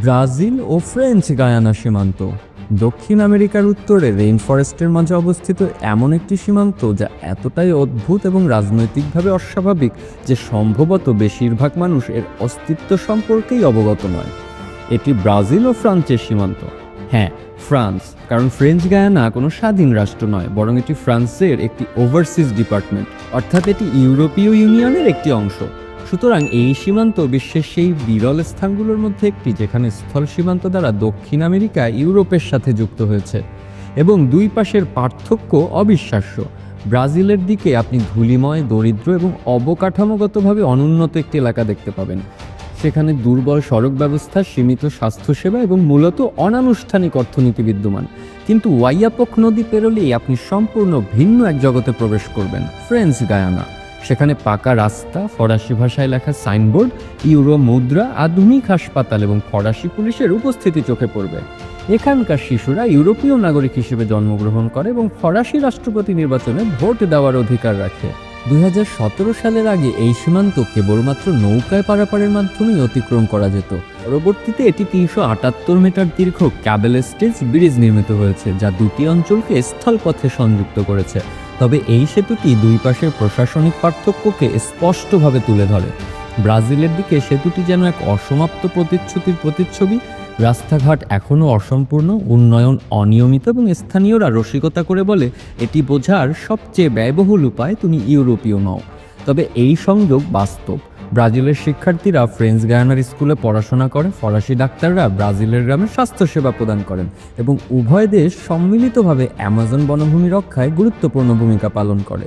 Brazil ও French Guyana সীমান্ত। দক্ষিণ আমেরিকার উত্তরে রেইন ফরেস্টের মাঝে অবস্থিত এমন একটি সীমান্ত যা এতটাই অদ্ভুত এবং রাজনৈতিকভাবে অস্বাভাবিক যে সম্ভবত বেশিরভাগ মানুষ এর অস্তিত্ব সম্পর্কেই অবগত নয়। এটি ব্রাজিল ও ফ্রান্সের সীমান্ত। হ্যাঁ ফ্রান্স, কারণ ফ্রেঞ্চ গায়ানা কোনো স্বাধীন রাষ্ট্র নয়, বরং এটি ফ্রান্সের একটি ওভারসিজ ডিপার্টমেন্ট অর্থাৎ এটি ইউরোপীয় ইউনিয়নের একটি অংশ। সুতরাং এই সীমান্ত বিশ্বের সেই বিরল স্থানগুলোর মধ্যে একটি, যেখানে স্থল সীমান্ত দ্বারা দক্ষিণ আমেরিকা ইউরোপের সাথে যুক্ত হয়েছে এবং দুই পাশের পার্থক্য অবিশ্বাস্য। ব্রাজিলের দিকে আপনি ধূলিময়, দরিদ্র এবং অবকাঠামোগতভাবে অনুন্নত একটি এলাকা দেখতে পাবেন। সেখানে দুর্বল সড়ক ব্যবস্থা, সীমিত স্বাস্থ্যসেবা এবং মূলত অনানুষ্ঠানিক অর্থনীতি বিদ্যমান। কিন্তু ওয়াইয়াপক নদী পেরোলেই আপনি সম্পূর্ণ ভিন্ন এক জগতে প্রবেশ করবেন। French Guiana. সেখানে পাকা রাস্তা, ফরাসি ভাষায় লেখা সাইনবোর্ড, ইউরো মুদ্রা, আধুনিক হাসপাতাল এবং ফরাসি পুলিশের উপস্থিতি চোখে পড়বে। এখানকার শিশুরা ইউরোপীয় নাগরিক হিসেবে জন্মগ্রহণ করে এবং ফরাসি রাষ্ট্রপতি নির্বাচনে ভোট দেওয়ার অধিকার রাখে। দুই হাজার সতেরো সালের আগে এই সীমান্ত কেবলমাত্র নৌকায় পারাপারের মাধ্যমেই অতিক্রম করা যেত। পরবর্তীতে এটি তিনশো আটাত্তর মিটার দীর্ঘ ক্যাবেল স্টেজ ব্রিজ নির্মিত হয়েছে, যা দুটি অঞ্চলকে স্থলপথে সংযুক্ত করেছে। তবে এই সেতুটি দুই পাশের প্রশাসনিক পার্থক্যকে স্পষ্টভাবে তুলে ধরে। ব্রাজিলের দিকে সেতুটি যেন এক অসমাপ্ত প্রতিচ্ছুতির প্রতিচ্ছবি, রাস্তাঘাট এখনও অসম্পূর্ণ, উন্নয়ন অনিয়মিত এবং স্থানীয়রা রসিকতা করে বলে, এটি বোঝার সবচেয়ে ব্যয়বহুল উপায় তুমি ইউরোপীয় নও। তবে এই সংযোগ বাস্তব। ব্রাজিলের শিক্ষার্থীরা ফ্রেঞ্চ গায়ানার স্কুলে পড়াশোনা করে ফরাসি ডাক্তাররা ব্রাজিলের গ্রামে স্বাস্থ্যসেবা প্রদান করেন এবং উভয় দেশ সম্মিলিতভাবে অ্যামাজন বনভূমি রক্ষায় গুরুত্বপূর্ণ ভূমিকা পালন করে।